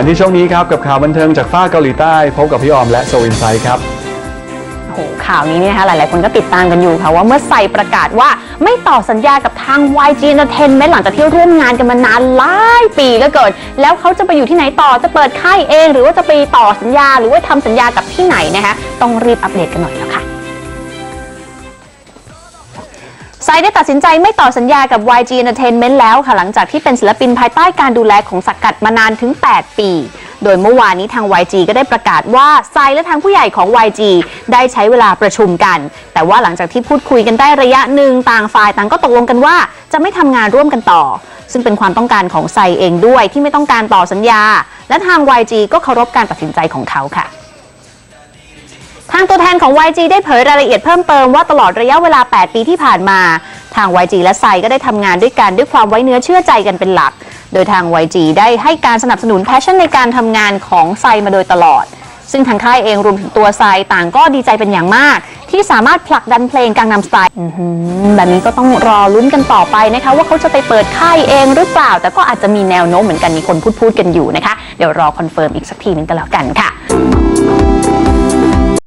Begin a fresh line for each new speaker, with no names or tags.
มาที่ช่วงนี้ครับกับข่าวบันเทิงจากฝ้าเกาหลีใต้พบกับพี่ออมและโซอินไซด์ครับ
โอ้โหข่าวนี้เนี่ยนะคะหลาย ๆ คนก็ติดตามกันอยู่ค่ะว่าเมื่อใส่ประกาศว่าไม่ต่อสัญญากับทาง YG Entertainment หลังจากที่ร่วมงานกันมานานหลายปีแล้วเกินแล้วเขาจะไปอยู่ที่ไหนต่อจะเปิดค่ายเอง หรือว่าจะไปต่อสัญญา หรือว่าทำสัญญากับที่ไหนนะคะต้องรีบอัปเดตกันหน่อยแล้ว ไซได้ตัดสินใจไม่ต่อสัญญากับ YG Entertainment แล้วค่ะ หลังจากที่เป็นศิลปินภายใต้การดูแลของสังกัดมานานถึง 8 ปี โดยเมื่อวานนี้ทาง YG ก็ได้ประกาศว่าไซและทางผู้ใหญ่ของ YG ได้ใช้เวลาประชุมกัน แต่ว่าหลังจากที่พูดคุยกันได้ระยะหนึ่งต่างฝ่ายต่างก็ตกลงกันว่า จะไม่ทำงานร่วมกันต่อ ซึ่งเป็นความต้องการของไซเองด้วยที่ไม่ต้องการต่อสัญญา และทาง YG ก็เคารพการตัดสินใจของเขาค่ะ ทางตัวแทนของ YG ได้เผยรายละเอียดเพิ่มเติมว่าตลอดระยะเวลา 8 ปีที่ผ่านมา ทาง YG และไซก็ได้ทำงานด้วยกันด้วยความไว้เนื้อเชื่อใจกันเป็นหลัก โดยทาง YG ได้ให้การสนับสนุนแพชชั่นในการทำงานของไซมาโดยตลอด ซึ่งทางค่ายเองรวมถึงตัวไซต่างก็ดีใจเป็นอย่างมาก ที่สามารถผลักดันเพลงกังนำสไตล์แบบนี้ก็ต้องรอลุ้นกันต่อไปนะคะ ว่าเขาจะไปเปิดค่ายเองหรือเปล่า แต่ก็อาจจะมีแนวโน้มเหมือนกันมีคนพูดพูดกันอยู่นะคะ เดี๋ยวรอคอนเฟิร์มอีกสักทีนึงก็แล้วกันค่ะ